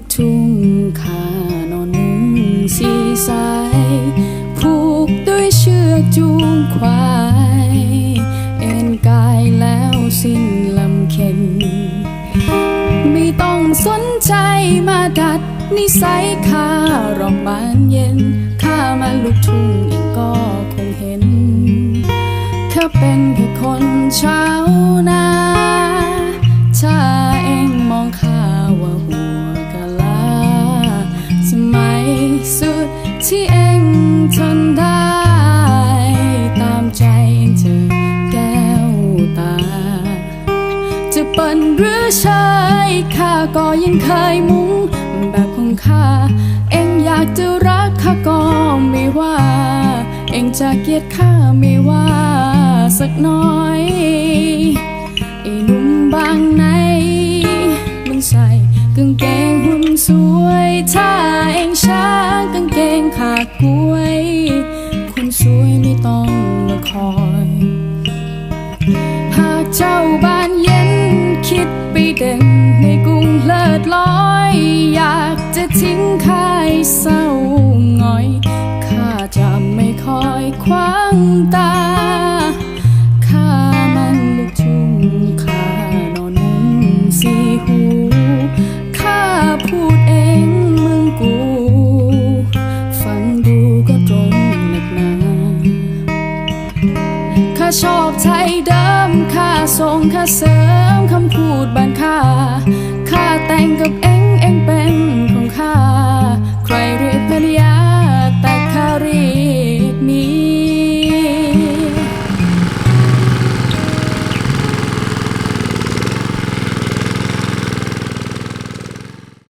กทุ่งขานอนนุ่งสีใสผูกด้วยเชือกจูงควาย เอ็นกายแล้วสิ้นลำเข็น ไม่ต้องสนใจมาดัดนิสัยข้ารอกบานเย็นข้ามาลูกทุ่งเองก็คงเห็นข้าเป็นแค่คนชาวนาถ้า หรือเชยข้าก็ยังเคยมุงแบบของข้า เองอยากจะรักข้าก็ไม่ว่า เองจะเกลียดข้าไม่ว่าสักน้อยไอ้หนุ่มบางในมันใส่กางเกงหุ่นสวยถ้าเองช้างกางเกงขากล้ว งตา ข้ามันลูกทุ่งข้านอนนุ่งสีหู ข้าพูดเองมึงกู ฟังดูก็ตรงหนักหนาข้าชอบไทยเดิม ข้าทรงข้าเสริมคำพูดบานข้า ข้าแต่งกับเอง